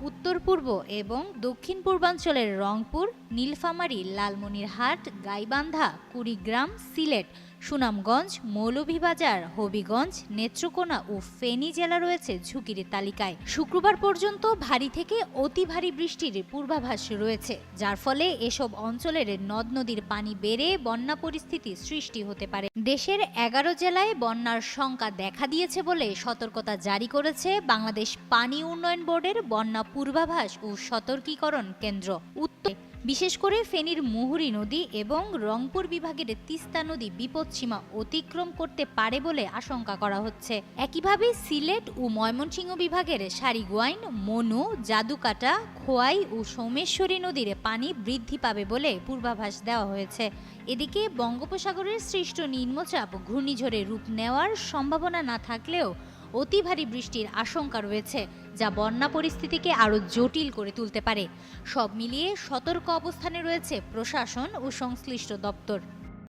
উত্তর পূর্ব এবং দক্ষিণ পূর্বাঞ্চলের রংপুর নীলফামারী লালমনিরহাট গাইবান্ধা কুড়িগ্রাম সিলেট সুনামগঞ্জ, মৌলভীবাজার, হবিগঞ্জ, নেত্রকোনা ও ফেনী জেলা রয়েছে ঝুঁকির তালিকায়। শুক্রবার পর্যন্ত ভারী থেকে অতি ভারী বৃষ্টির পূর্বাভাস রয়েছে, যার ফলে এসব অঞ্চলের নদ নদীর পানি বেড়ে বন্যা পরিস্থিতি সৃষ্টি হতে পারে। দেশের এগারো জেলায় বন্যার শঙ্কা দেখা দিয়েছে বলে সতর্কতা জারি করেছে বাংলাদেশ পানি উন্নয়ন বোর্ডের বন্যা পূর্বাভাস ও সতর্কীকরণ কেন্দ্র। উত্তর বিশেষ করে ফেনীর মুহুরী নদী এবং রংপুর বিভাগের তিস্তা নদী বিপদসীমা অতিক্রম করতে পারে বলে আশঙ্কা করা হচ্ছে। একইভাবে সিলেট ও ময়মনসিংহ বিভাগের সারিগুয়াইন, মনু, জাদুকাটা, খোয়াই ও সোমেশ্বরী নদীর পানি বৃদ্ধি পাবে বলে পূর্বাভাস দেওয়া হয়েছে। এদিকে বঙ্গোপসাগরের সৃষ্ট নিম্নচাপ ঘূর্ণিঝড়ে রূপ নেওয়ার সম্ভাবনা না থাকলেও অতি ভারী বৃষ্টির আশঙ্কা রয়েছে, যা বন্যা পরিস্থিতিকে আরও জটিল করে তুলতে পারে। সব মিলিয়ে সতর্ক অবস্থানে রয়েছে প্রশাসন ও সংশ্লিষ্ট দপ্তর।